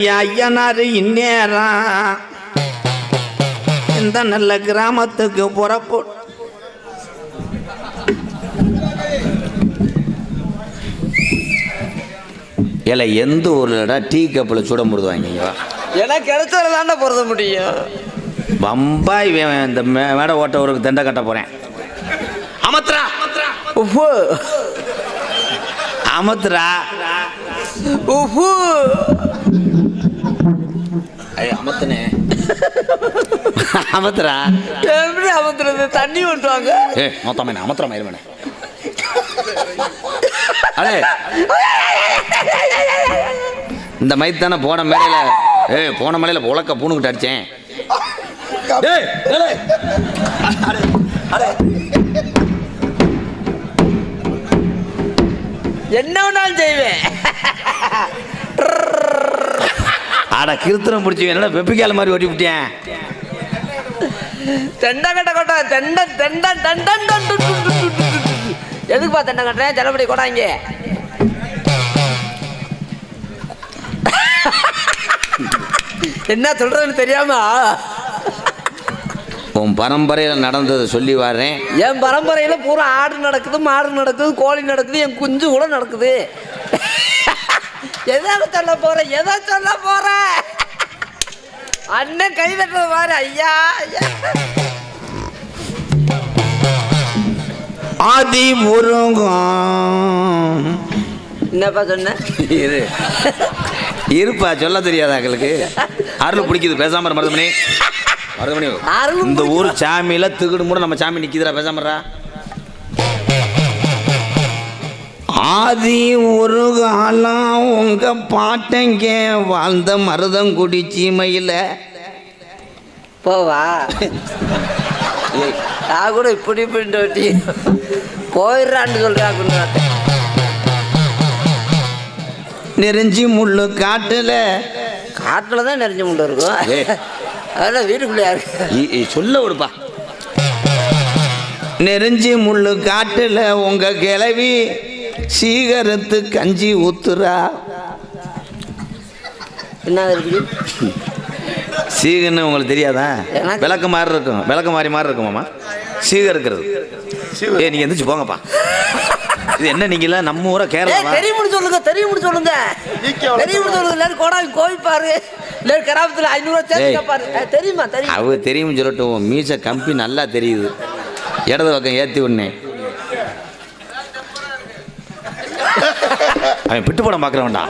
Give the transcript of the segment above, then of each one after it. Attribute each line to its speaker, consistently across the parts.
Speaker 1: ஐயனாரு இந்நேரம் இந்த நல்ல கிராமத்துக்கு புறப்பு இல்லை எந்த ஊர்லடா டீ கப்பில் சுட முடுதுவாங்க இங்க வா.
Speaker 2: எனக்கு கிடைச்சதுல தானே பொருத முடியும்.
Speaker 1: பம்பாய் இந்த மே- மேடை ஓட்ட ஊருக்கு தண்டை கட்ட போகிறேன் அமத்ரா!
Speaker 2: உப்பு.
Speaker 1: அமத்ரா!
Speaker 2: உப்பு.
Speaker 1: அமத்துனே. அமத்ரா
Speaker 2: எப்படி அமர்த்துறது தண்ணி விட்டுவாங்க
Speaker 1: ஏ மொத்தமே அமத்ரா மயிர்மேனே அடே. இந்த மைத் தானே போன மேலையில ஏ போன மலையில உலக்க பூணுக்கிட்டு அடிச்சேன். டேய், டேய். அடே, அடே.
Speaker 2: என்ன வேணாலும் செய்வேன்.
Speaker 1: அட கிருத்திரம் பிடிச்சி என்னடா வெப்பிக்கால மாதிரி ஓட்டி விட்டேன்
Speaker 2: தெண்டை கட்ட கொட்டா தெண்டை தெண்டை தெண்டன் டு டு. எதுக்குப்பா தெண்டை கட்டுறேன் ஜலப்படி கொடாங்க என்ன சொல்றதுன்னு தெரியாம
Speaker 1: உன் பரம்பரையில் நடந்ததை சொல்லி வர்றேன்
Speaker 2: என் பரம்பரையில பூரா ஆடு நடக்குது மாடு நடக்குது கோழி நடக்குது என் குஞ்சு கூட நடக்குது எதை சொல்ல போற எதை சொல்ல போற அண்ணன் கை தட்டுறது பாரு ஐயா ஐயா.
Speaker 1: ஆதி முருகம்
Speaker 2: என்னப்பா சொன்ன?
Speaker 1: இரு. இருப்பா சொல்ல தெரியாதா எங்களுக்கு? அருள் பிடிக்குது பேசாம மருதமணி. மருதமணி இந்த ஊர் சாமியில திகுடு மூட நம்ம சாமி நிக்குதுடா பேசாமறா ஆதி ஒரு காலம் உங்க பாட்டங்க வாழ்ந்த மருதங்குடி சீமையில.
Speaker 2: போவா. நான் கூட இப்படி இப்படி போயிடுறான்னு சொல்றாங்க
Speaker 1: நெருஞ்சி முள்ளு காட்டுல.
Speaker 2: காட்டில் தான் நிறைஞ்ச முண்டை இருக்கும். அதெல்லாம் இருக்கு?
Speaker 1: இ- இ- சொல்ல விடுப்பா. நெருஞ்சி முள்ளு காட்டுல உங்க கிளவி. சீகரத்து கஞ்சி ஊத்துறா.
Speaker 2: என்ன இருக்குது
Speaker 1: சீகன்னு உங்களுக்கு தெரியாதா? விளக்கு மாதிரி இருக்கும். விளக்கு மாதிரி மாதிரி இருக்குமாமா சீகர். இருக்கிறது ஏ நீங்க எந்திரிச்சு போங்கப்பா. இது என்ன நீங்களா நம்ம ஊரா கேரளா
Speaker 2: தெரியும்னு சொல்லுங்க தெரியும்னு சொல்லுங்க. தெரியும்னு சொல்லுங்க எல்லாரும் கோடாவி கோவிப்பாரு எல்லாரும் கிராமத்தில் ஐநூறுவா சேர்த்து தெரியுமா தெரியும்?
Speaker 1: அவ தெரியும் சொல்லட்டும் உன் மீச கம்பி நல்லா தெரியுது. இடது பக்கம் ஏத்தி விடனே அவன் பிட்டு படம் பார்க்குறவன்டா.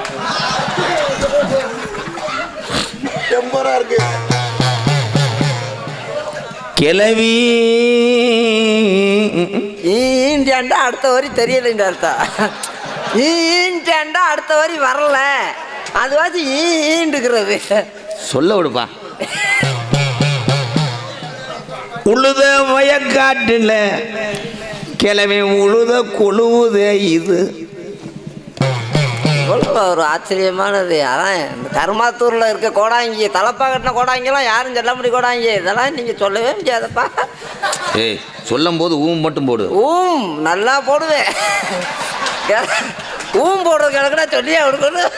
Speaker 1: கிளவி
Speaker 2: ஈண்டியாண்டா அடுத்த வரி தெரியலைன்ற அர்த்தம். ஈண்டியாண்டா அடுத்த வரி வரல. அதுவாச்சும் ஈண்டுக்கிறது
Speaker 1: சொல்ல விடுப்பா. உழுத வயக்காட்டுல கிளவி உழுத கொழுவுதே இது.
Speaker 2: எவ்வளோ ஒரு ஆச்சரியமானது. அதான் இந்த கருமாத்தூரில் இருக்க கோடாங்கி தலப்பா கட்டின கோடாங்கிலாம் யாரும் சொல்ல முடியும் கோடாங்கி இதெல்லாம் நீங்கள் சொல்லவே முடியாதப்பா.
Speaker 1: ஏய் சொல்லும் போது ஊம் மட்டும் போடு.
Speaker 2: ஊம் நல்லா போடுவேன். ஊம் போடுறது கிடக்குனா சொல்லியே கொடுக்கணும்.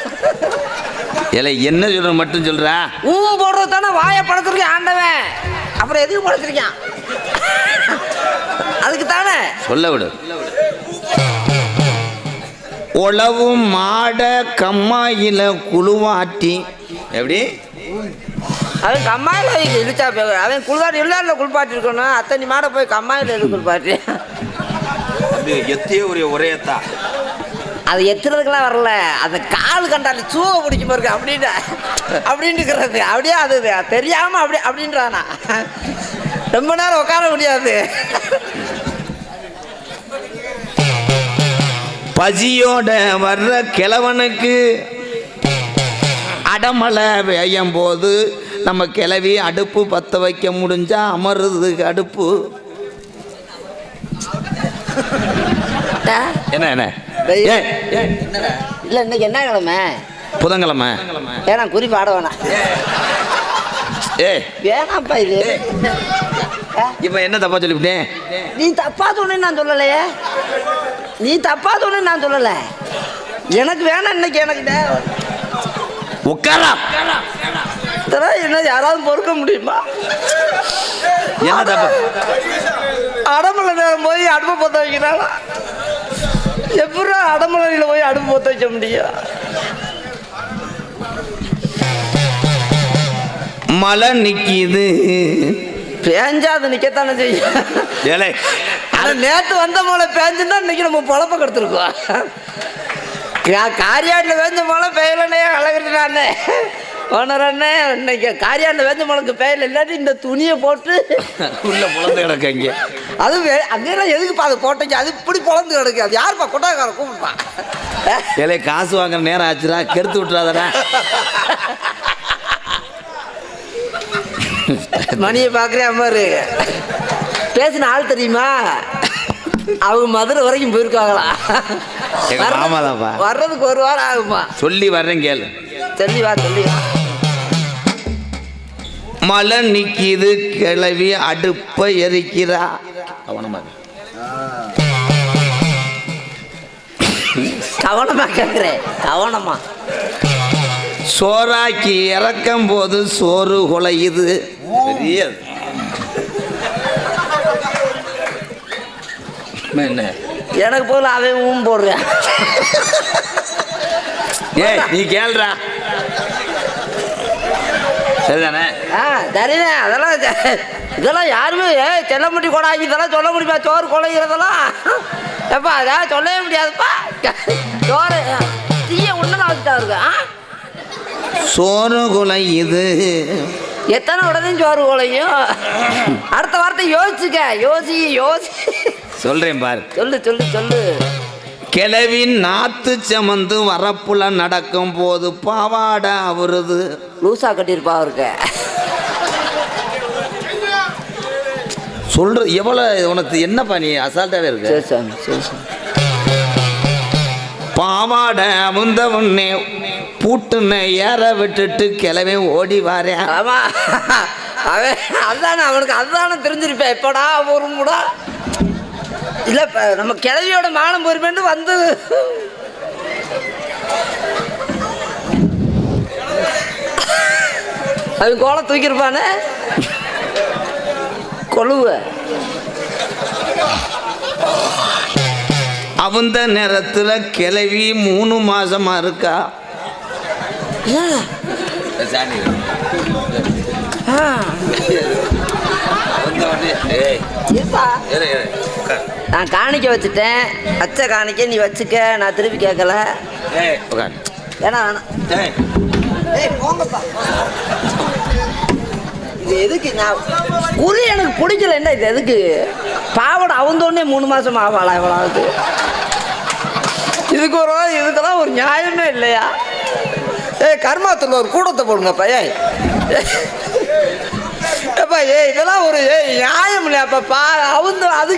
Speaker 1: இல்லை என்ன சொல்ற மட்டும் சொல்றா?
Speaker 2: ஊம் போடுறது தானே வாயை படுத்துருக்கேன் ஆண்டவன். அப்புறம் எதுக்கு படுத்துருக்கான்? அதுக்கு தானே.
Speaker 1: சொல்ல விடு. உழவு மாட கம்மாயில குழுவாட்டி. எப்படி?
Speaker 2: அவன் கம்மாயில் இழுச்சா போய் அவன் குளிப்பாட்டி இல்லாத குளிப்பாட்டி இருக்கணும் அத்தனை மாடை போய் கம்மாயில் எது குளிப்பாட்டி
Speaker 1: அது எத்திய ஒரு ஒரேத்தா
Speaker 2: அது எத்துறதுக்கெல்லாம் வரல. அந்த கால் கண்டாலே சூவை பிடிக்க பாருங்க அப்படின்னு அப்படின்ட்டுக்கிறது அப்படியே அது தெரியாம அப்படி அப்படின்றானா. ரொம்ப நேரம் உட்கார முடியாது.
Speaker 1: பசியோட வர்ற கிழவனுக்கு அடமலை வேயும் போது நம்ம கிளவி அடுப்பு பற்ற வைக்க முடிஞ்சா அமருது அடுப்பு. என்ன என்ன?
Speaker 2: இல்லை இன்னைக்கு என்ன கிழமை?
Speaker 1: புதன்கிழமை.
Speaker 2: வேணாம் குறி பாட வேணாம்.
Speaker 1: ஏ
Speaker 2: வேணாம்ப்பா இது?
Speaker 1: இப்போ என்ன தப்பா சொல்லிவிட்டேன்?
Speaker 2: நீ தப்பா சொன்னேன்னு நான் சொல்லலையே. நீ தப்பா சொன்னேன்னு நான் சொல்லலை. எனக்கு வேணாம் இன்னைக்கு எனக்கு
Speaker 1: உட்காரா.
Speaker 2: என்ன யாராவது பொறுக்க முடியுமா?
Speaker 1: என்ன தப்பு
Speaker 2: அடமலை நேரம் போய் அடுப்பு பற்ற வைக்கிறாங்களா எப்படி அடமலையில் போய் அடுப்பு பற்ற வைக்க முடியும்?
Speaker 1: மழை நிக்கிது.
Speaker 2: பேஞ்சா அது நிற்கத்தானே செய்யும் நேற்று வந்த மழை பேஞ்சுன்னா இன்னைக்கு நம்ம பொழப்ப கெடுத்துருக்கோம். காரியாட்டில் வேஞ்ச மழை பெய்யலனே அழகுறானே ஓனர் அண்ணே இன்னைக்கு காரியாட்டில் வேஞ்ச மழைக்கு பெய்யல இல்லாட்டி இந்த துணியை போட்டு.
Speaker 1: உள்ள புலந்து கிடக்க இங்க
Speaker 2: அது அங்கெல்லாம் எதுக்குப்பா அது போட்டீங்க? அது இப்படி பொழந்து கிடக்கு. அது யாருப்பா கொட்டாக்கார கூப்பிடுப்பா
Speaker 1: ஏலே காசு வாங்குற நேரம் ஆச்சுடா கெடுத்து விட்டுறாதடா.
Speaker 2: மணியை பார்க்குறேன் பாரு பேசின ஆள் தெரியுமா? அவங்க மதுரை வரைக்கும் போயிருக்காங்களா. வர்றதுக்கு ஒரு வாரம் ஆகுமா
Speaker 1: சொல்லி வர்றேன் கேளு.
Speaker 2: சொல்லி வா சொல்லி வா.
Speaker 1: மழை நிக்கிது கிளவி அடுப்பை எரிக்கிறா. கவனமா இரு.
Speaker 2: கவனமா கேட்குறேன் கவனமா.
Speaker 1: சோறாக்கி இறக்கும் போது சோறு குலையுது. பெரிய என்ன
Speaker 2: எனக்கு போல அவன் ஊம் போடுறேன்.
Speaker 1: ஏய் நீ கேளுடா. சரிதானே?
Speaker 2: ஆ சரிண்ணே. அதெல்லாம் இதெல்லாம் யாருமே ஏ செல்லமுட்டி கொடாங்கி இதெல்லாம் சொல்ல முடியுமா? சோறு குலைகிறதெல்லாம் எப்பா அதான் சொல்லவே முடியாதுப்பா. சோறு தீய உடனே வச்சுட்டா இருக்கு
Speaker 1: சோறு குலையுது
Speaker 2: எத்தனை உடனே சோறு குலையும் அடுத்த வார்த்தை யோசிச்சுக்க யோசி யோசி.
Speaker 1: சொல்றேன் பாரு.
Speaker 2: சொல்லு சொல்லு சொல்லு.
Speaker 1: கிளவி நாத்து சமந்து வரப்புல நடக்கும் போது பாவாடை அவருது.
Speaker 2: லூசா கட்டியிருப்பா அவருக்கு.
Speaker 1: சொல்ற எவ்வளவு உனக்கு என்னப்பா நீ அசால்ட்டாவே இருக்கு? பாவாடை அமுந்த உன்னே பூட்டுன்னு ஏற விட்டுட்டு கிளவே ஓடி வாரேன்
Speaker 2: ஆமா. அவன் அதுதானே அவனுக்கு அதுதானே தெரிஞ்சிருப்பேன் எப்படா ஒரு முடா. இல்லை இப்போ நம்ம கிழவியோட மானம் பொறுமேன்னு வந்து. அவன் கோலம் தூக்கியிருப்பானே? கொழுவ.
Speaker 1: அவுந்த நேரத்துல கிளவி மூணு மாசமா இருக்கா?
Speaker 2: நான் காணிக்க வச்சுட்டேன். வச்ச காணிக்க நீ வச்சுக்க. நான் திருப்பி கேட்கல. ஏன்னா வேணாம் ஏய் போங்கப்பா இது எதுக்கு நான் குறி எனக்கு பிடிக்கல. என்ன இது? எதுக்கு? பாவடை அவந்தோடனே மூணு மாதம் ஆவாளா இவ்வளோ இதுக்கு ஒரு இதுக்கெல்லாம் ஒரு நியாயமே இல்லையா? ஏய் கர்மாத்தில் ஒரு கூடத்தை போடுங்கப்பா ஏய். ஏப்பா ஏய் இதெல்லாம் ஒரு ஏய் நியாயம் இல்லையாப்பா பா அவங்க அது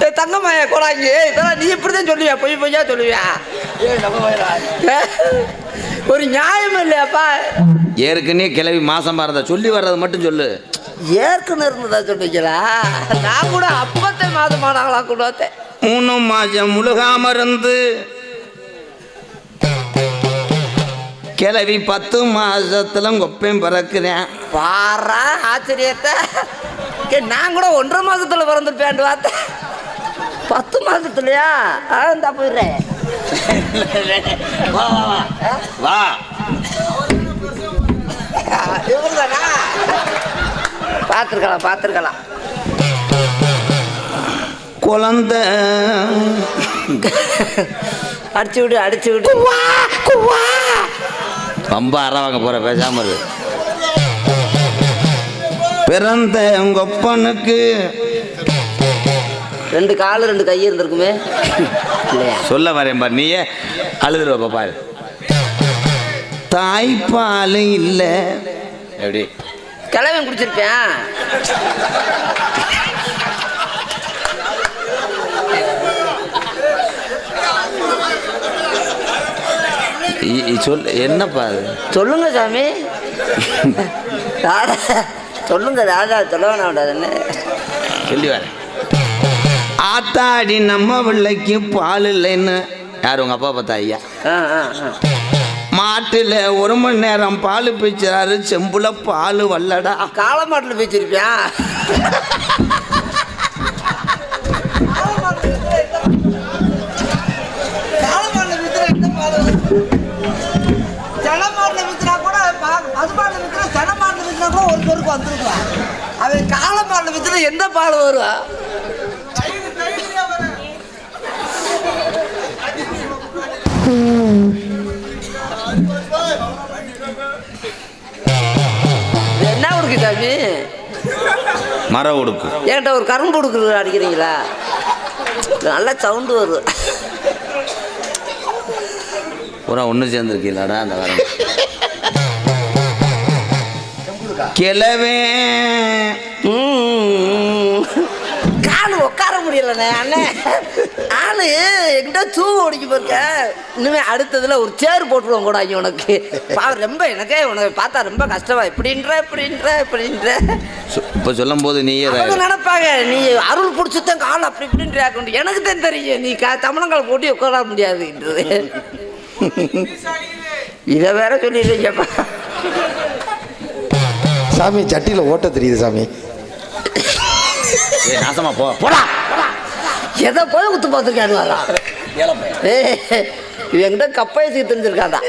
Speaker 2: ஏய் தங்கம்மாயா கொடாங்க ஏய் இதெல்லாம் நீ இப்படி தான் சொல்லுவியா பொய் பொய்யா சொல்லுவியா? ஒரு நியாயம் இல்லையாப்பா?
Speaker 1: ஏற்கனவே கிளவி மாசமா இருந்தா சொல்லி வர்றது மட்டும் சொல்லு.
Speaker 2: ஏற்கனவே இருந்ததா சொல்லிக்கிறா நான் கூட அப்பத்தே மாதமானாங்களா கூட
Speaker 1: மூணு மாசம் முழுகாம இருந்து கிளவி பத்து மாசத்துல கொப்பையும் பிறக்கிறேன்.
Speaker 2: பாரா ஆச்சரியத்தை. நான் கூட ஒன்றரை மாசத்துல பிறந்திருப்பேன் பார்த்தேன் பத்து மாசத்துலயா? ஆ இந்தா போயிடுறேன்
Speaker 1: வா வா
Speaker 2: இவங்கதானா பார்த்துருக்கலாம் பார்த்துருக்கலாம்.
Speaker 1: குழந்தை.
Speaker 2: அடிச்சு விடு அடிச்சு விடு.
Speaker 1: ரொம்ப அற வாங்க போற பேசாம இரு. பிறந்த உங்க ஒப்பனுக்கு
Speaker 2: ரெண்டு கால் ரெண்டு கை இருந்திருக்குமே. இல்லையா?
Speaker 1: சொல்ல வரேன் பாரு நீயே அழுதுருவ பாரு. தாய்ப்பால் இல்லை. எப்படி?
Speaker 2: கிழவன் குடிச்சிருப்பேன்
Speaker 1: சொல் என்னப்பா அது?
Speaker 2: சொல்லுங்க சாமி. ராதா சொல்லுங்க ராதா சொல்ல வேணாம்
Speaker 1: சொல்லி வரேன் ஆத்தாடி நம்ம பிள்ளைக்கு பால் இல்லைன்னு. யார் உங்க அப்பா பார்த்தா ஐயா? மாட்டுல ஒரு மணி நேரம் பால் பிச்சுறாரு செம்புல பால் வல்லடா.
Speaker 2: காலமாட்டில் பேச்சிருப்பியான் காலமாட்டில் எந்த பால் வரும் என்ன உடுக்கு சாமி?
Speaker 1: மர உடுக்கு.
Speaker 2: என்கிட்ட ஒரு கரும்பு உடுக்கு அடிக்கிறீங்களா? நல்ல சவுண்டு வருது.
Speaker 1: பூரா ஒன்று சேர்ந்துருக்கீங்களாடா அந்த வாரம் கிளவே
Speaker 2: முடியலண்ணே அண்ணே ஆளு எங்கிட்ட தூ ஓடிக்கு போயிருக்க இனிமே அடுத்ததுல ஒரு சேர் போட்டுருவோம் கூட ஐயோ உனக்கு. பாவம் ரொம்ப எனக்கே உனக்கு பார்த்தா ரொம்ப கஷ்டமா. இப்படின்ற இப்படின்ற இப்படின்ற.
Speaker 1: இப்போ சொல்லும் போது தான்
Speaker 2: நினைப்பாங்க நீ அருள் பிடிச்சதான் கால் அப்படி இப்படின்ற எனக்கு தான் தெரியும் நீ க தமிழங்கால் போட்டு உட்கார முடியாதுன்றது. இதை வேற சொல்லிடுங்கப்பா
Speaker 3: சாமி சட்டியில் ஓட்ட தெரியுது சாமி.
Speaker 1: நாசமா போ. போடா.
Speaker 2: எதை போய் குத்து பார்த்துருக்காரு ஏய் என்கிட்ட கப்பாயை சீ தெரிஞ்சிருக்காதா?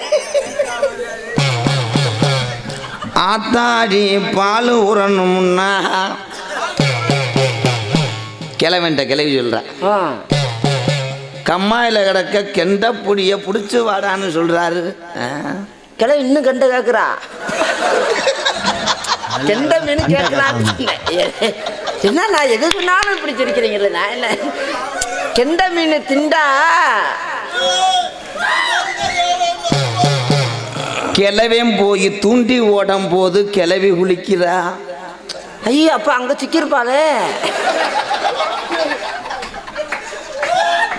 Speaker 1: ஆத்தாடி பால் உரணும்னா கிளவன்ட்ட கிளவி சொல்கிறேன் கம்மாயில் கிடக்க கெண்ட புடிய பிடிச்சி வாடான்னு சொல்கிறாரு
Speaker 2: கிளவி இன்னும் கண்ட கேட்குறா கெண்ட மீன் கேட்குறான்னு என்ன நான் எது சொன்னாலும் இப்படி சிரிக்கிறீங்களே நான் என்ன? கெண்ட மீன் திண்டா?
Speaker 1: கிளவன் போய் தூண்டி ஓடும் போது கிளவி குளிக்கிறா.
Speaker 2: ஐயோ அப்ப அங்க சிக்கிருப்பாளே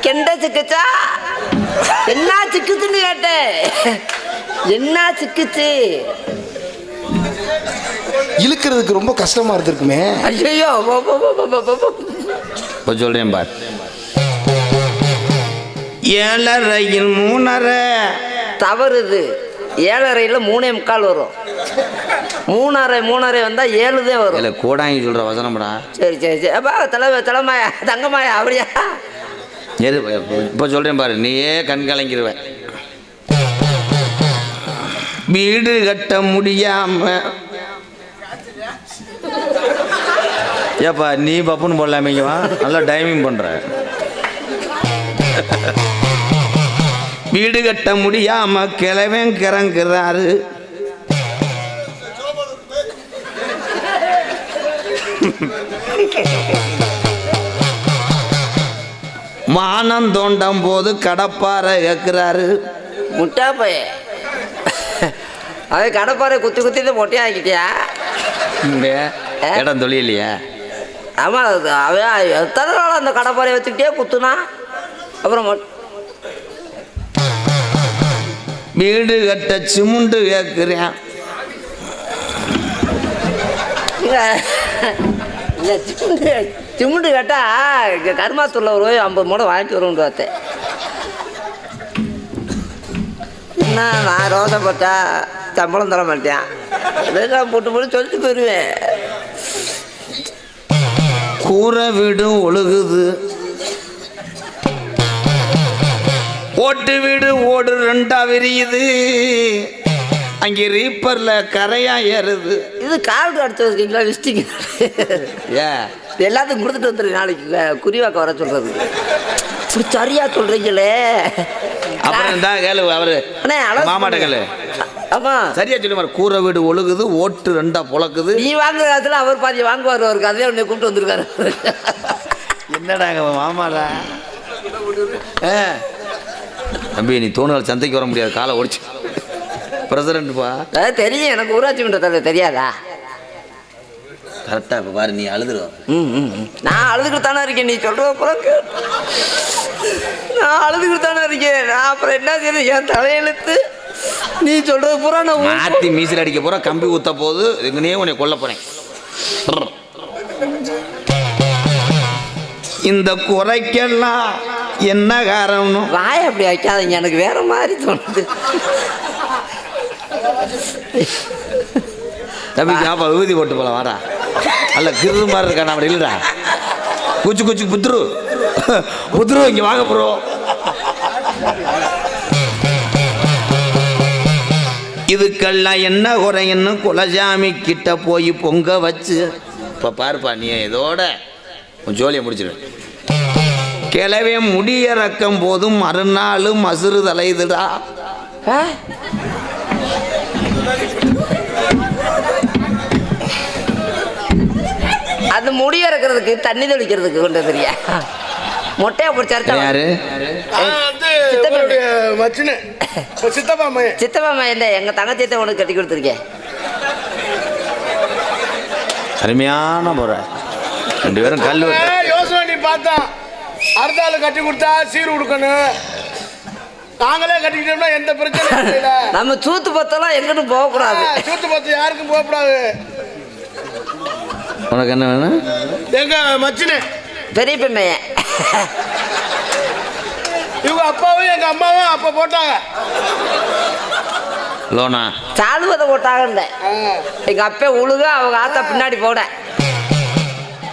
Speaker 2: கெண்ட சிக்குச்சா? என்ன சிக்குச்சுன்னு கேட்டேன். என்ன சிக்குச்சு?
Speaker 3: இழுக்கிறதுக்கு ரொம்ப கஷ்டமா இருந்திருக்குமே.
Speaker 2: ஐயோ
Speaker 1: இப்போ சொல்கிறேன் பார். ஏழரையில் மூணரை.
Speaker 2: தவறுது. ஏழரையில் மூணே முக்கால் வரும். மூணரை மூணரை வந்தால் ஏழு தான் வரும்.
Speaker 1: இல்லை கோடாங்கி சொல்கிற வசனம்டா.
Speaker 2: சரி சரி சரி. அப்பா தலை தலைமாயா தங்கமாயா அப்படியா?
Speaker 1: எது இப்போ சொல்கிறேன் பாரு. நீயே கண் கலங்கிருவ. வீடு கட்ட முடியாம. ஏப்பா நீ பப்புன்னு போடலாமேங்கவா நல்லா டைமிங் பண்ற. வீடு கட்ட முடியாம கிழவன் கிறங்குறாரு. வானம் தோண்டும் போது கடப்பாறை கேட்குறாரு
Speaker 2: முட்டா பைய. அவன் கடப்பாறை குத்தி குத்தி மொட்டையா ஆக்கிட்டியா?
Speaker 1: இடம் தொழிலையா?
Speaker 2: ஆமாம் அது அவன் எத்தனை நாள் அந்த கடப்பாறையை வச்சுக்கிட்டே குத்துனா அப்புறம்
Speaker 1: வீடு கட்ட சிமுண்டு கேட்குறேன்
Speaker 2: சிமுண்டு சிமுண்டு கேட்டா இங்கே கருமாத்தூரில் ஒரு ஐம்பது மூடை வாங்கிட்டு வருவோம்னு பார்த்தேன் என்ன நான் ரோசப்பட்டா சம்பளம் தர மாட்டேன். இதெல்லாம் போட்டு போட்டு சொல்லிட்டு போயிடுவேன்
Speaker 1: கூரை வீடு ஒழுகுது. ஓட்டு வீடு ஓடு ரெண்டா விரியுது. அங்கே ரீப்பர்ல கரையா ஏறுது.
Speaker 2: இது கார்டு அடிச்சு வச்சுருக்கீங்களா விசிட்டிங்
Speaker 1: ஏ
Speaker 2: எல்லாத்துக்கும் கொடுத்துட்டு வந்துரு நாளைக்கு குறிவாக்க வர சொல்றது. இப்படி சரியா சொல்றீங்களே.
Speaker 1: அப்புறம் தான் கேளு அவரு. மாமாட்ட கேளு.
Speaker 2: ஆமா.
Speaker 1: சரியா சொல்லி பாரு கூரை வீடு ஒழுகுது ஓட்டு ரெண்டா பொழக்குது.
Speaker 2: நீ வாங்குற காசுல அவர் பாதி வாங்குவார் அவருக்கு அதே உன்னை கூப்பிட்டு வந்திருக்காரு.
Speaker 1: என்னடா மாமாடா? ஆ. தம்பி நீ தோணுகள் சந்தைக்கு வர முடியாது. காலை ஒடிச்சு. பிரசிடண்ட்ப்பா
Speaker 2: அது தெரியும். எனக்கு ஊராட்சி மன்ற தலைவர் தெரியாதா?
Speaker 1: கரெக்டா இப்போ பாரு நீ அழுதுருவோம்
Speaker 2: ம், ம். நான் அழுதுகிட்டு தானே இருக்கேன். நீ சொல்ற அப்புறம் கேளு. நான் அழுதுகிட்டு தானே இருக்கேன். நான் அப்புறம் என்ன செய்யணும் என் தலையெழுத்து. நீ சொல்றது பூரா நான்
Speaker 1: மாத்தி மீசில் அடிக்க போற கம்பி ஊத்த போது எங்கனே உன்னை கொல்ல போறேன். இந்த குறைக்கெல்லாம் என்ன காரணம்
Speaker 2: வாய் அப்படி வைக்காதீங்க எனக்கு வேற மாதிரி தோணுது.
Speaker 1: தம்பி ஞாபகம் விபூதி போட்டு போலாம் வாடா. அல்ல கிரு மாதிரி இருக்கான் அப்படி இல்லைடா. குச்சி குச்சி புத்துரு புத்துரு இங்கே வாங்க ப்ரோ. இதுக்கெல்லாம் என்ன குறைன்னு குலசாமி கிட்ட போய் பொங்க வச்சு. இப்போ பாருப்பா நீ இதோட ஜோலியை முடிச்சிடு கிளவே முடியிறக்கும் போதும் மறுநாள் மசுறு தலையுதுடா
Speaker 2: ஆ? அது முடிய இருக்கிறதுக்கு தண்ணி தெளிக்கிறதுக்கு கொண்டு தெரியா மொட்டையை பிடிச்சாரு
Speaker 1: யாரு?
Speaker 2: சித்தப்பா.
Speaker 4: மையன்
Speaker 2: சித்தப்பா மையன் எங்க தங்கச்சியத்தை உனக்கு கட்டி கொடுத்துருக்கேன்.
Speaker 1: அருமையான முறை. ரெண்டு பேரும் கல்
Speaker 4: யோசனை பார்த்தா. அடுத்த ஆளு கட்டி கொடுத்தா சீர் கொடுக்கணும் நாங்களே கட்டிக்கிட்டோம்னா எந்த பிரச்சனையும் இல்ல.
Speaker 2: நம்ம சூத்து பத்தெல்லாம் எங்கிட்டும் போகக்கூடாது.
Speaker 4: சூத்து பத்து யாருக்கும் போகக்கூடாது.
Speaker 1: உனக்கு என்ன வேணும்?
Speaker 4: எங்க மச்சினு.
Speaker 2: பெரிய பெண்மையன்
Speaker 4: இவங்க அப்பாவும் எங்க அம்மாவும் அப்ப போட்டாங்க.
Speaker 1: லோனா?
Speaker 2: சாலுவதை போட்டாங்கன்ற எங்க அப்பா உழுக அவங்க ஆத்தா பின்னாடி போட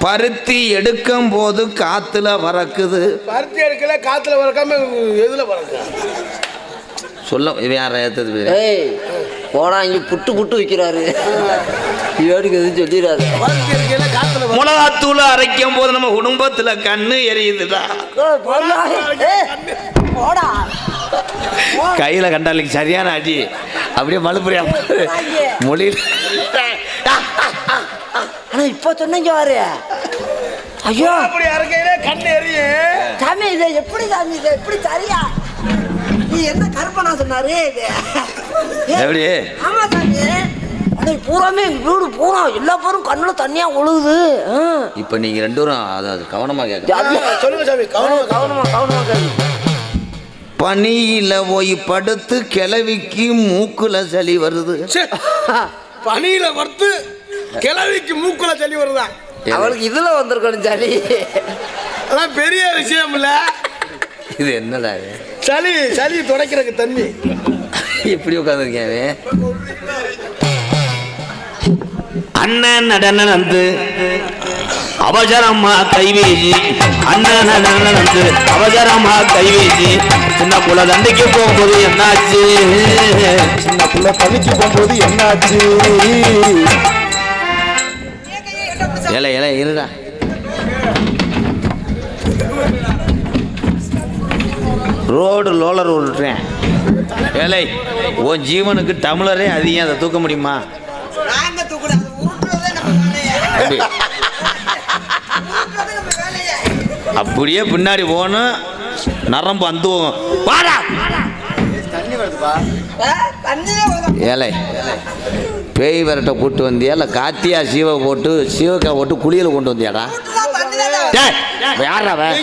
Speaker 1: பருத்தி எடுக்கும் போது காத்துல பறக்குது.
Speaker 4: பருத்தி எடுக்கல காத்துல பறக்காம எதுல பறக்க
Speaker 1: சொல்ல யார ஏத்தது
Speaker 2: போடா இங்க புட்டு புட்டு விற்கிறாரு ஏடுக்கு எதுவும் சொல்லிடாது
Speaker 1: மிளகாத்தூள் அரைக்கும் போது நம்ம குடும்பத்துல கண்ணு எரியுதுடா.
Speaker 2: போடா.
Speaker 1: கையில கண்டாலிக்கு சரியான அடி. அப்படியே மலுப்புறியா மொழியில்
Speaker 2: ஆனா இப்ப சொன்னீங்க பாரு ஐயோ.
Speaker 4: அப்படி அரைக்கையில கண்ணு எரியும்
Speaker 2: சாமி இதை எப்படி சாமி இதை எப்படி சரியா நீ என்ன கற்பனா சொன்னாரு? இது.
Speaker 1: எப்படி?
Speaker 2: ஆமா சாமி. ஆனா பூராமே வீடு பூரா எல்லா பேரும் கண்ணுல தண்ணியா ஒழுகுது. ஆ.
Speaker 1: இப்ப நீங்க ரெண்டு பேரும் அதாவது கவனமா கேட்க.
Speaker 4: சொல்லுங்க சாமி கவனம்
Speaker 2: கவனமா கவனமா கேளு.
Speaker 1: பனியில போய் படுத்து கிளவிக்கு மூக்குல சளி வருது.
Speaker 4: பனியில வறுத்து கிளவிக்கு மூக்குல தள்ளி வருதா?
Speaker 2: அவளுக்கு இதுல வந்திருக்கணும் சளி.
Speaker 4: அதான் பெரிய விஷயம் இல்ல.
Speaker 1: இது என்னடா?
Speaker 4: சளி சளி துடைக்கிறதுக்கு தண்ணி.
Speaker 1: எப்படி உட்காந்துருக்கேன் அண்ணன் நடன வந்து அவசரமா கைவீசி. அண்ணன் நடன வந்து அவசரமா கைவீசி. சின்ன புள்ள தண்டைக்கு போகும்போது என்னாச்சு?
Speaker 3: சின்ன பிள்ளை பணிக்கு போகும்போது என்ன
Speaker 1: இலை இலை இருடா. ரோடு லோலர் விட்டுறேன். ஏலை உன் ஜீவனுக்கு டம்ளரே அதிகம் அதை தூக்க முடியுமா? அப்படி. அப்படியே பின்னாடி போகணும். நரம்பு அந்த வாடா! ஏலை பேய் விரட்ட கூட்டு வந்தியா? இல்லை காத்தியா சீவை போட்டு சீவக்காய் போட்டு குளியல கொண்டு வந்தியாடா? டேய், யார்றா அவன்?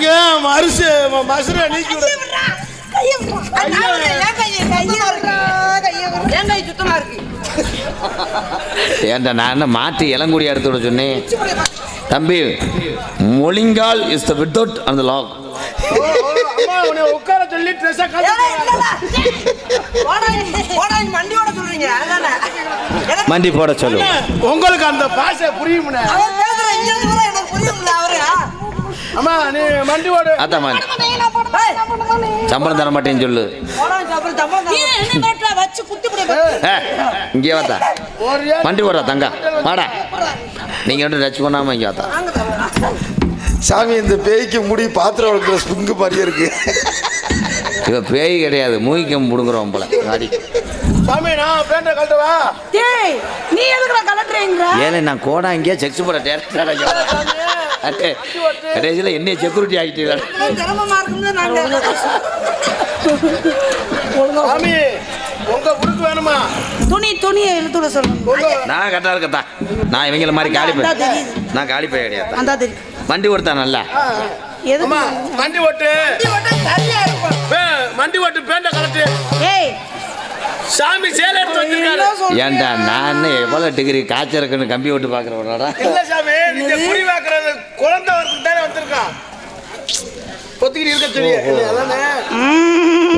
Speaker 4: மசுரை நீக்கி
Speaker 2: இருக்கு?
Speaker 1: ஏன்டா நான் என்ன மாற்றி இளங்குடி எடுத்து விட சொன்னேன்? தம்பி மொழிங்கால் இஸ் த வித்தவுட் அந்த லாக்
Speaker 4: அம்மா உன்னை உட்கார சொல்லி ட்ரெஸ்ஸை
Speaker 2: மண்டியோட சொல்றீங்க. அதானே?
Speaker 1: மண்டி போட சொல்லு.
Speaker 4: உங்களுக்கு அந்த பாஷை
Speaker 2: புரியும்ல அவரு?
Speaker 4: அம்மா நீ மண்டி ஓடு
Speaker 1: ஆத்தா மண். சம்பளம் தர மாட்டேன்னு சொல்லு. இங்கே வாத்தா மண்டி போடுறா தங்கா. வாடா. நீங்கள் ரெண்டும் டச் பண்ணாமல் இங்கே வாத்தா
Speaker 3: சாமி இந்த பேய்க்கு முடி பாத்திரம் வளர்க்குற ஸ்பிங்கு மாதிரியே இருக்கு.
Speaker 1: இவ பேய் கிடையாது மூய்க்கம் பிடுங்குறோம் போல. அடி
Speaker 4: சாமி நான் பேண்ட கழட்டவா
Speaker 5: டேய் நீ எதுக்குடா கலட்டுறீங்க
Speaker 1: நான் கோடா இங்கேயே செக்ஸ் போட டேரக்டா கடைசியில் என்ன செக்யூரிட்டி ஆகிட்டு
Speaker 5: சிரமமா இருக்குன்னு நாங்க
Speaker 4: சாமி உங்க புடுக்கு வேணுமா?
Speaker 5: துணி துணியை இழுத்து விட சொல்லணும்
Speaker 4: உங்க
Speaker 1: நான் கரெக்டாக இருக்கத்தா நான் இவங்கள மாதிரி காலி. நான் காலி போய் கிடையாது.
Speaker 5: அந்த தெரியும்
Speaker 1: வண்டி கொடுத்தா நல்லா?
Speaker 4: மண்டி ஓட்டு. மண்டி ஓட்டு பேண்ட கழட்டு
Speaker 5: ஏய்.
Speaker 4: சாமி சேலை எடுத்து வச்சிருக்காரு?
Speaker 1: ஏன்டா நான் எவ்வளோ டிகிரி காய்ச்சல் இருக்குன்னு கம்பி விட்டு பார்க்குறவனடா?
Speaker 4: இல்ல சாமி நீங்க குடி வாக்குறது குழந்தை வரதுக்கு தானே வந்திருக்கான். பொத்திக்கிட்டு இருக்க தெரியும் அதானே?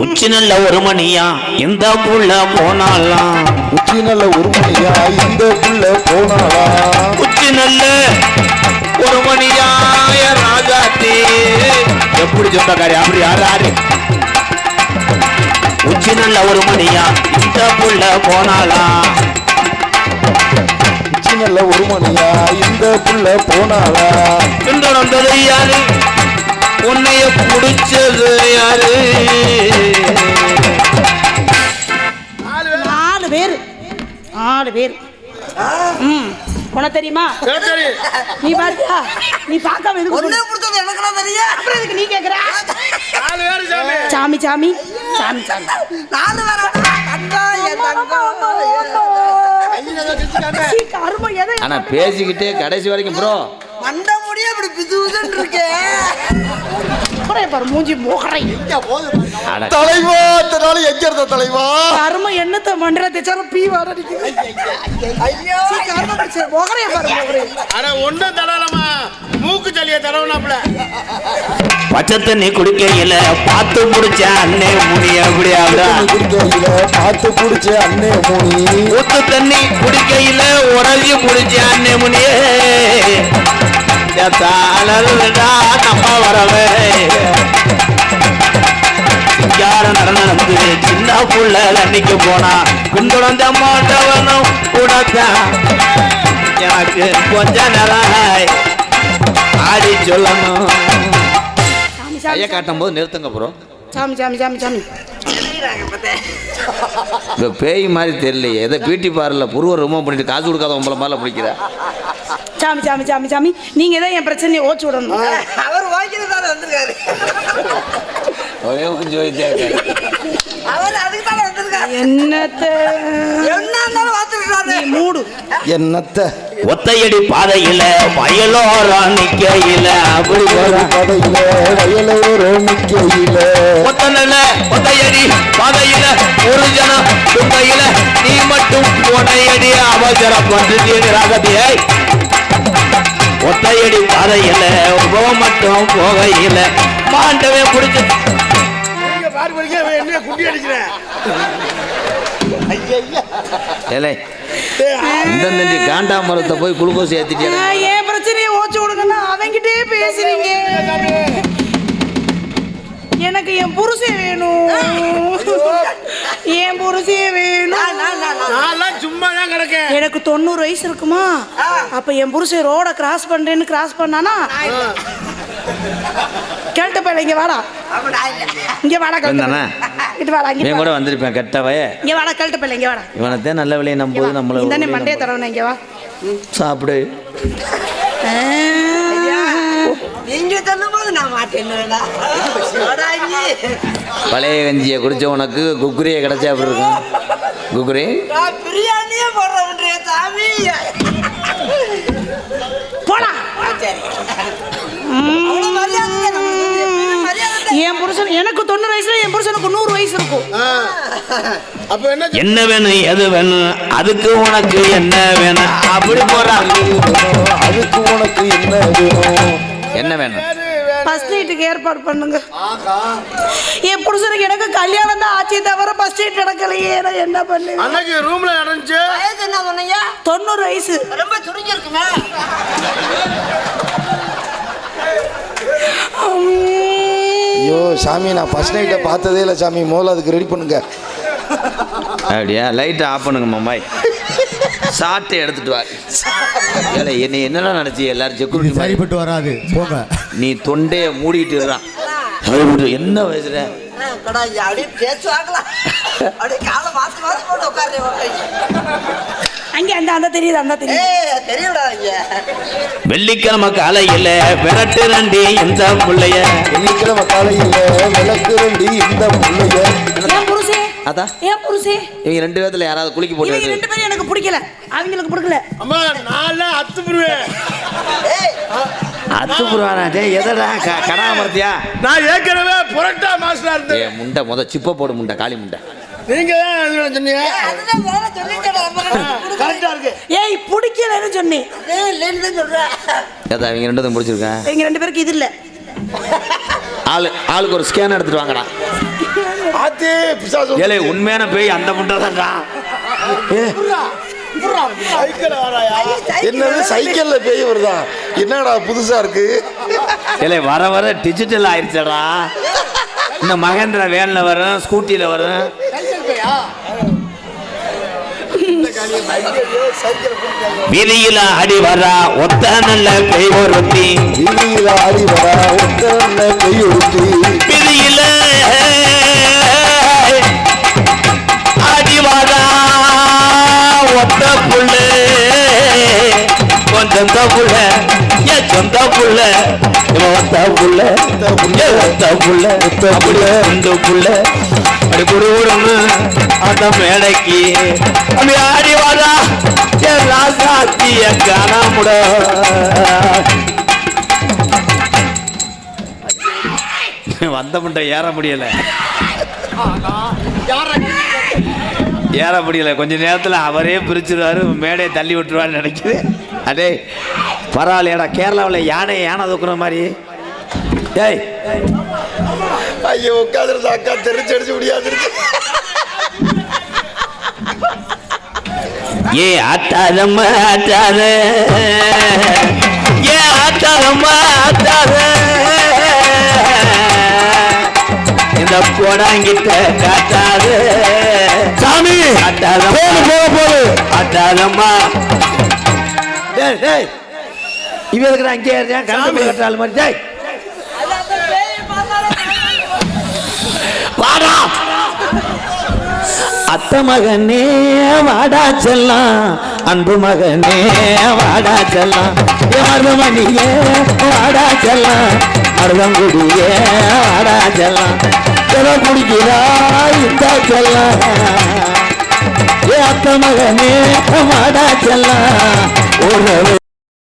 Speaker 1: உச்சி நல்ல ஒரு மணியா இந்த புள்ள போனாலாம்
Speaker 3: உச்சி நல்ல ஒரு மணியா இந்த புள்ள போனாளா?
Speaker 1: உச்சி நல்ல ஒரு மணியாய ராஜாத்தி. எப்படி சொந்தக்காரி அப்படி யாரு யாரு? உச்சி நல்ல ஒரு மணியா இந்த புள்ள போனாலாம்
Speaker 3: உச்சி நல்ல ஒரு மணியா இந்த புள்ள போனாளா?
Speaker 1: பின்தொடர்ந்தது யாரு? உன்னைய பிடிச்சது யாரு?
Speaker 5: நாலு பேர். நாலு பேர். ம். உனக்கு தெரியுமா? நீ பாத்தியா? நீ பார்க்காம எதுக்கு
Speaker 2: ஒண்ணே
Speaker 5: சொல்லு?
Speaker 2: பிடிச்சது எனக்குலாம் தெரியும்.
Speaker 5: அப்புறம் எதுக்கு நீ கேக்குற?
Speaker 4: நாலு பேரு சாமி.
Speaker 5: சாமி சாமி. சாமி
Speaker 2: நாலு பேரா?
Speaker 1: ஆனா பேசிக்கிட்டே கடைசி வரைக்கும் ப்ரோ
Speaker 2: மண்டை முடிய இப்படி பிசு பிசுன்னு இருக்கேன்
Speaker 5: பாரு மூஞ்சி மோகரை.
Speaker 3: தலைவா இத்தனை நாள் எங்க இருந்த தலைவா?
Speaker 5: கருமம் என்னத்த மண்டல தேச்சாலும் பீ வர அடிக்குது
Speaker 2: ஐயோ
Speaker 5: பிடிச்ச மோகரைய பாரு மோகரை.
Speaker 4: அட ஒன்றும் தடவலாமா மூக்கு சளியை தடவனாப்புல.
Speaker 1: பச்சை தண்ணி குடிக்கையில பார்த்து முடிச்ச அண்ணே முடி அப்படியா
Speaker 3: தண்ணி குடிக்கையில பார்த்து புடிச்ச அண்ணே மூணி.
Speaker 1: ஊத்து தண்ணி குடிக்கையில உடஞ்சி குடிச்ச அண்ணே முனியே தாளடா நம்ம வரவே சிங்கார நடந்து சின்ன புள்ள அன்னைக்கு போனா பின்தொடர்ந்த மாட்டவனும் கூடத்தான் எனக்கு கொஞ்ச நேரம் ஆடி சொல்லணும் கையை காட்டும் போது நிறுத்துங்க ப்ரோ
Speaker 5: சாமி சாமி சாமி சாமி.
Speaker 1: இந்த பேய் மாதிரி தெரியலையே. ஏதோ பியூட்டி பார்லர் புருவ ரிமூவ் பண்ணிட்டு காசு கொடுக்காத உங்களை மாதிரில பிடிக்கிற
Speaker 5: சாமி சாமி சாமி சாமி. நீங்க தான் என் பிரச்சனையை ஓச்சு விடணும்.
Speaker 2: அவர் வாங்கிட்டு தானே வந்திருக்காரு.
Speaker 1: ஒரே கொஞ்சம்
Speaker 2: அவர் அதுக்கு தானே வந்திருக்காரு.
Speaker 5: என்னத்த?
Speaker 2: என்ன இருந்தாலும் பார்த்துருக்காரு
Speaker 5: நீ மூடு.
Speaker 3: என்னத்த?
Speaker 1: ஒத்தையடி பாதையில வயலோரம் நிக்கையில அப்படி போற.
Speaker 3: கடையில வயலோரோ நிக்கையில.
Speaker 1: ஒத்த நல்ல ஒத்தையடி பாதையில ஒரு ஜனம் துங்கையில நீ மட்டும் உடையடி அவசரம் பண்றது ராகத்தியை ஒத்தையடி பாதையில உபவ மட்டும் போகையில மாண்டவே பிடிச்சு
Speaker 4: என்னைய குட்டி அடிக்கிறேன்
Speaker 1: ஏலே நண்டி காண்டாமரத்தை போய் குளுக்கோஸ் ஏத்திட்டியா
Speaker 5: நான் என் பிரச்சனையை ஓச்சு விடுங்கன்னா அவங்கிட்டே பேசுறீங்க எனக்கு என் புருஷன் வேணும். என் புருஷன் வேணும்.
Speaker 4: நான்லாம் சும்மா தான் கிடக்கேன்.
Speaker 5: எனக்கு தொண்ணூறு வயசு இருக்குமா? அப்ப என் புருஷன் ரோட கிராஸ் பண்றேன்னு கிராஸ் பண்ணானா? கேட்ட பையல இங்க வாடா. இங்க வாடா கேட்ட
Speaker 1: என்னண்ணா?
Speaker 5: இங்க வாடா இங்க.
Speaker 1: கூட வந்திருப்பேன் கெட்டவைய
Speaker 5: இங்க வாடா கேட்ட பையல இங்க வாடா.
Speaker 1: இவனைத்தான் நல்ல விலையை நம்புது நம்மள
Speaker 5: இந்தானே
Speaker 1: ஒரு
Speaker 5: மண்டைய தரவன இங்க வா.
Speaker 1: சாப்பிடு.
Speaker 2: நீங்க தள்ளும் போது நான் மாட்டேன்னு வேணா
Speaker 1: பழைய கஞ்சியை குடிச்ச உனக்கு குக்குரியை கிடைச்சா அப்படி இருக்கும்? குக்குரி?
Speaker 2: நான் பிரியாணியே போடுறேன் சாமி
Speaker 5: போடா. என் புருஷன் எனக்கு தொண்ணூறு வயசுல என் புருஷனுக்கு நூறு வயசு இருக்கும்.
Speaker 4: அப்ப என்ன?
Speaker 1: என்ன வேணும் எது வேணும்? அதுக்கு உனக்கு என்ன வேணும்? அப்படி போறாங்க
Speaker 3: அதுக்கு உனக்கு என்ன வேணும்?
Speaker 1: என்ன வேணும்.
Speaker 5: ஃபர்ஸ்ட் நைட்டுக்கு ஏற்பாடு பண்ணுங்க. என் புருஷனுக்கு எனக்கு கல்யாணம் தான் ஆச்சே தவிர ஃபர்ஸ்ட் நைட் நடக்கலையே. நான் என்ன பண்ணுவேன்?
Speaker 4: அன்னைக்கு ரூம்ல நடந்துச்சு.
Speaker 2: வயசு என்ன சொன்னீங்க?
Speaker 5: தொண்ணூறு வயசு.
Speaker 2: ரொம்ப சுருங்கி இருக்குமே
Speaker 3: ஐயோ சாமி நான் ஃபர்ஸ்ட் நைட்டை பார்த்ததே இல்லை சாமி. முதல்ல அதுக்கு ரெடி பண்ணுங்க.
Speaker 1: அப்படியா? லைட்டை ஆஃப் பண்ணுங்க மம்மாய் சாட்டை எடுத்துட்டு வா. ஏலே என்னை என்னடா நினைச்சி எல்லாரும் செக்யூரிட்டி
Speaker 6: சரிப்பட்டு வராது. போங்க.
Speaker 1: நீ தொண்டையை மூடிட்டு இருறான் என்ன வயசுல? வெள்ளிக்கிழமை காலையில விரட்டு ரெண்டி இந்த பிள்ளைய
Speaker 3: வெள்ளிக்கிழமை காலையில் விளக்கு ரெண்டி இந்த முள்ளைய.
Speaker 1: அதான்
Speaker 5: என் புருஷே.
Speaker 1: இவங்க ரெண்டு பேர்த்துல யாராவது குளிக்க
Speaker 5: இவங்க
Speaker 1: போட்டு
Speaker 5: ரெண்டு பேரும் எனக்கு பிடிக்கல. அவங்களுக்கு பிடிக்கல.
Speaker 4: அம்மா நான்லாம் அத்து புருவேன்
Speaker 2: ஏய்.
Speaker 1: அத்து புறானா டேய் எதடா? க- கடா மரத்தியா
Speaker 4: நான் ஏற்கனவே புரட்டா மாஸ்டரா
Speaker 1: ஏ
Speaker 4: இருந்தேன்
Speaker 1: முண்டை முத சிப்ப போடு முண்டை காளி முண்டை.
Speaker 4: நீங்க தான் சொன்னீங்க? கரெக்டா இருக்கு.
Speaker 5: ஏய் பிடிக்கலன்னு சொன்னேன்.
Speaker 2: ஏய், இல்லைன்னு தான் சொல்றேன்.
Speaker 1: ஏதா இவங்க ரெண்டு பிடிச்சிருக்கேன்
Speaker 5: எங்க ரெண்டு பேருக்கு இது இல்ல.
Speaker 1: ஆளு ஆளுக்கு ஒரு ஸ்கேன் எடுத்துட்டு வாங்கடா.
Speaker 3: ஆத்தே பிசாசு.
Speaker 1: ஏலே உண்மையான பேய் அந்த முட்டை தான்டா.
Speaker 4: சைக்கிள் வராயா?
Speaker 3: என்னது சைக்கிள்ல பேய் வருதா? என்னடா புதுசா இருக்கு?
Speaker 1: ஏலே வர வர டிஜிட்டல் ஆயிடுச்சடா இந்த மகேந்திரா வேன்ல வரும் வரும்.
Speaker 4: சைக்கிள் பையா?
Speaker 1: வீதியில அடி வரா ஒத்த நல்ல பேய் ஒருத்தி.
Speaker 3: வீதியில ஆடி வரா ஒத்தன கையொடுத்து
Speaker 1: வீதியில அடி வரா ஒத்த புள்ள. கொஞ்சம் புள்ள என் சொந்த புள்ள. இவன் புள்ள ஏன் ஒத்த புள்ள அப்படியே இந்த புள்ள அப்படி குடுகுடுன்னு அந்த மேடைக்கு அப்படி ஆடி வாடா என் ராசாத்திய காணாமுட வந்த முட்டை ஏற முடியல. ஏற முடியல. கொஞ்ச நேரத்தில் அவரே பிரிச்சிருவாரு மேடையை தள்ளி விட்டுருவான்னு நினைக்குது. அடே பரவாயில்லையடா கேரளாவில் யானை யானை தூக்குற மாதிரி. ஏய்
Speaker 3: ஐயோ உட்காந்துருந்த அக்கா தெரிஞ்சடிச்சு முடியாதுருச்சு
Speaker 1: ஏ ஆட்டாதம்மா ஆட்டாத. ஏ ஆட்டாதம்மா ஆட்டாத. இந்த போடாங்கிட்ட காட்டாத. சாமி ஆட்டாதம்மா போக போது ஆட்டாதம்மா. டேய் டேய். இவன் இருக்கிற அங்கே இருக்கேன் கணக்கு கட்டாள் மாதிரி. டேய். வாடா. அத்த மகனே வாடா செல்லாம். அன்பு மகனே வாடா செல்லாம். மருதமணியே வாடா செல்லாம். மருதங்குடியே வாடா செல்லாம். சில குடிக்கிறா இந்த செல்லாம். ஏ அத்த மகனே வாடா செல்லாம். உறவு